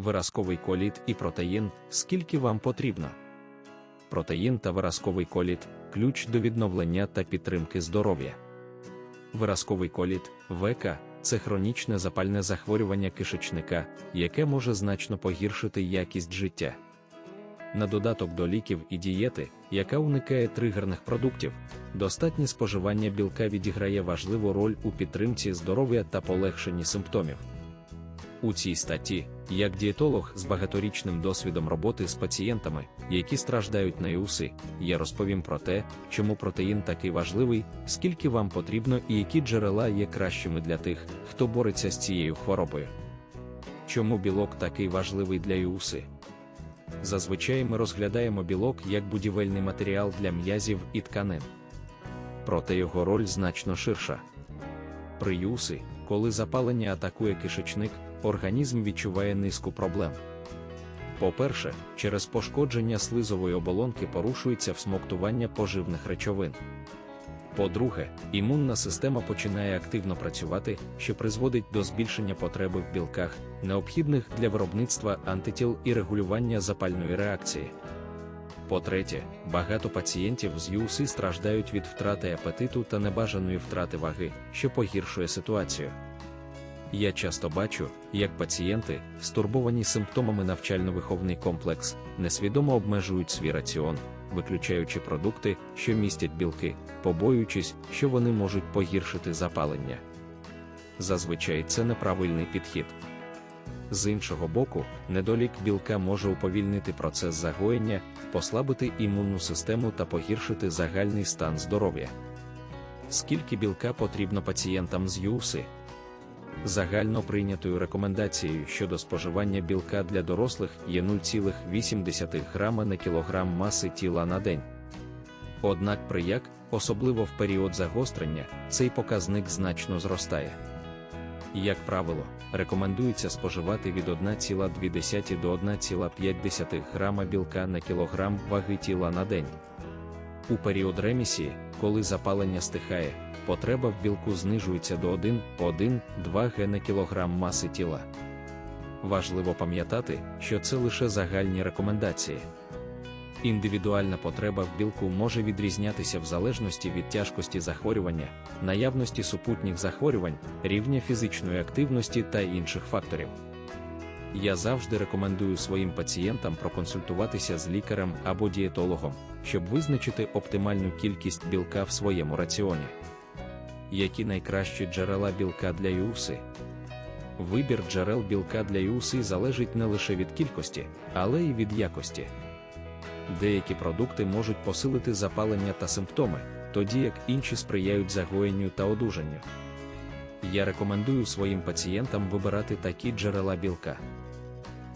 виразковий коліт і протеїн, скільки вам потрібно. Протеїн та виразковий коліт ключ до відновлення та підтримки здоров'я. Виразковий коліт ВК це хронічне запальне захворювання кишечника, яке може значно погіршити якість життя. На додаток до ліків і дієти, яка уникає тригерних продуктів, достатнє споживання білка відіграє важливу роль у підтримці здоров'я та полегшенні симптомів. У цій статті, як дієтолог з багаторічним досвідом роботи з пацієнтами, які страждають на іуси, я розповім про те, чому протеїн такий важливий, скільки вам потрібно і які джерела є кращими для тих, хто бореться з цією хворобою. Чому білок такий важливий для іуси? Зазвичай ми розглядаємо білок як будівельний матеріал для м'язів і тканин. Проте його роль значно ширша. При юси, коли запалення атакує кишечник, організм відчуває низку проблем. По-перше, через пошкодження слизової оболонки порушується всмоктування поживних речовин. По-друге, імунна система починає активно працювати, що призводить до збільшення потреби в білках, необхідних для виробництва антитіл і регулювання запальної реакції. По-третє, багато пацієнтів з ЮСИ страждають від втрати апетиту та небажаної втрати ваги, що погіршує ситуацію. Я часто бачу, як пацієнти, стурбовані симптомами навчально-виховний комплекс, несвідомо обмежують свій раціон, виключаючи продукти, що містять білки, побоюючись, що вони можуть погіршити запалення. Зазвичай це неправильний підхід. З іншого боку, недолік білка може уповільнити процес загоєння, послабити імунну систему та погіршити загальний стан здоров'я. Скільки білка потрібно пацієнтам з ЮСИ? Загально прийнятою рекомендацією щодо споживання білка для дорослих є 0,8 грама на кілограм маси тіла на день. Однак при як, особливо в період загострення, цей показник значно зростає. Як правило, рекомендується споживати від 1,2 до 1,5 грама білка на кілограм ваги тіла на день. У період ремісії, коли запалення стихає, потреба в білку знижується до 1-1-2 г на кілограм маси тіла. Важливо пам'ятати, що це лише загальні рекомендації. Індивідуальна потреба в білку може відрізнятися в залежності від тяжкості захворювання, наявності супутніх захворювань, рівня фізичної активності та інших факторів. Я завжди рекомендую своїм пацієнтам проконсультуватися з лікарем або дієтологом, щоб визначити оптимальну кількість білка в своєму раціоні. Які найкращі джерела білка для юси? Вибір джерел білка для юси залежить не лише від кількості, але й від якості. Деякі продукти можуть посилити запалення та симптоми, тоді як інші сприяють загоєнню та одужанню. Я рекомендую своїм пацієнтам вибирати такі джерела білка.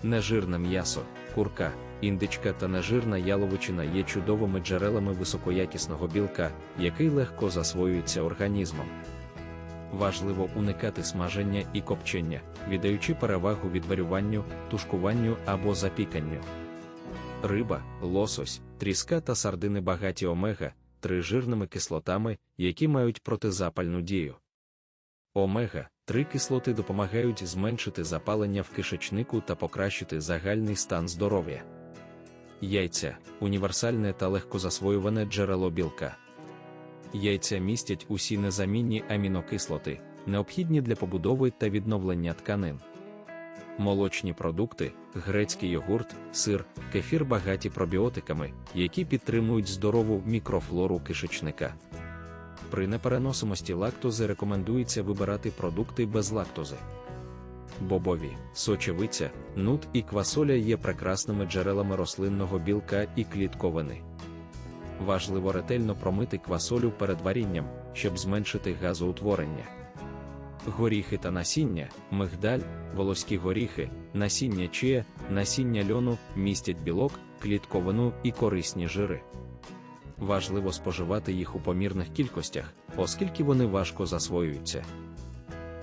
Нежирне м'ясо, курка, індичка та нежирна яловичина є чудовими джерелами високоякісного білка, який легко засвоюється організмом. Важливо уникати смаження і копчення, віддаючи перевагу відварюванню, тушкуванню або запіканню. Риба, лосось, тріска та сардини багаті омега, 3 жирними кислотами, які мають протизапальну дію. Омега 3 кислоти допомагають зменшити запалення в кишечнику та покращити загальний стан здоров'я. Яйця універсальне та легкозасвоюване джерело білка. Яйця містять усі незамінні амінокислоти, необхідні для побудови та відновлення тканин. Молочні продукти, грецький йогурт, сир, кефір багаті пробіотиками, які підтримують здорову мікрофлору кишечника. При непереносимості лактози рекомендується вибирати продукти без лактози. Бобові, сочевиця, нут і квасоля є прекрасними джерелами рослинного білка і клітковини. Важливо ретельно промити квасолю перед варінням, щоб зменшити газоутворення. Горіхи та насіння, мигдаль, волоські горіхи, насіння чия, насіння льону містять білок, клітковину і корисні жири. Важливо споживати їх у помірних кількостях, оскільки вони важко засвоюються.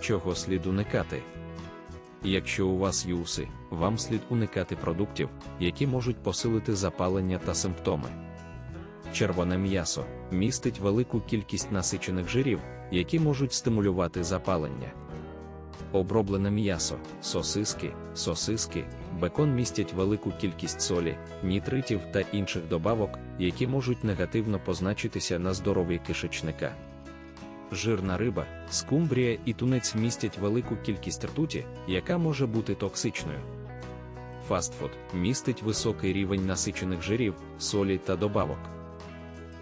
Чого слід уникати? Якщо у вас юси, вам слід уникати продуктів, які можуть посилити запалення та симптоми. Червоне м'ясо містить велику кількість насичених жирів, які можуть стимулювати запалення. Оброблене м'ясо, сосиски, сосиски, бекон містять велику кількість солі, нітритів та інших добавок, які можуть негативно позначитися на здоров'ї кишечника. Жирна риба, скумбрія і тунець містять велику кількість ртуті, яка може бути токсичною. Фастфуд містить високий рівень насичених жирів, солі та добавок.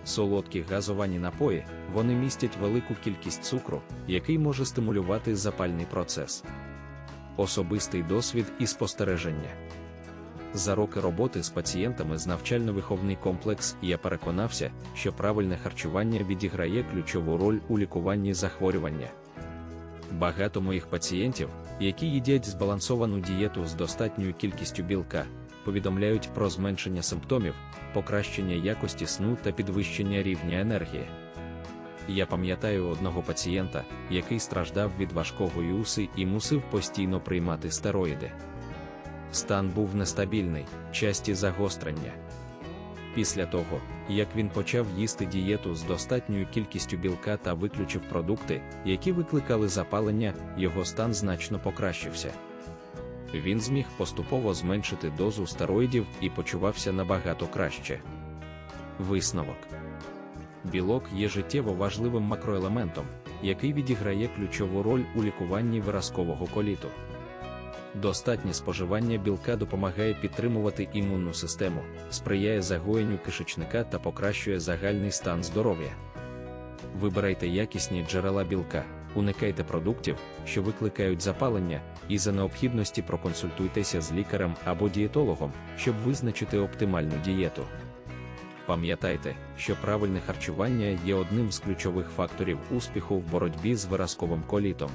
Солодкі газовані напої вони містять велику кількість цукру, який може стимулювати запальний процес. Особистий досвід і спостереження. За роки роботи з пацієнтами з навчально-виховний комплекс я переконався, що правильне харчування відіграє ключову роль у лікуванні захворювання. Багато моїх пацієнтів, які їдять збалансовану дієту з достатньою кількістю білка, повідомляють про зменшення симптомів, покращення якості сну та підвищення рівня енергії. Я пам'ятаю одного пацієнта, який страждав від важкого юси і мусив постійно приймати стероїди. Стан був нестабільний, часті загострення. Після того, як він почав їсти дієту з достатньою кількістю білка та виключив продукти, які викликали запалення, його стан значно покращився. Він зміг поступово зменшити дозу стероїдів і почувався набагато краще. Висновок білок є життєво важливим макроелементом, який відіграє ключову роль у лікуванні виразкового коліту. Достатнє споживання білка допомагає підтримувати імунну систему, сприяє загоєнню кишечника та покращує загальний стан здоров'я. Вибирайте якісні джерела білка, уникайте продуктів, що викликають запалення, і за необхідності проконсультуйтеся з лікарем або дієтологом, щоб визначити оптимальну дієту. Пам'ятайте, що правильне харчування є одним з ключових факторів успіху в боротьбі з виразковим колітом.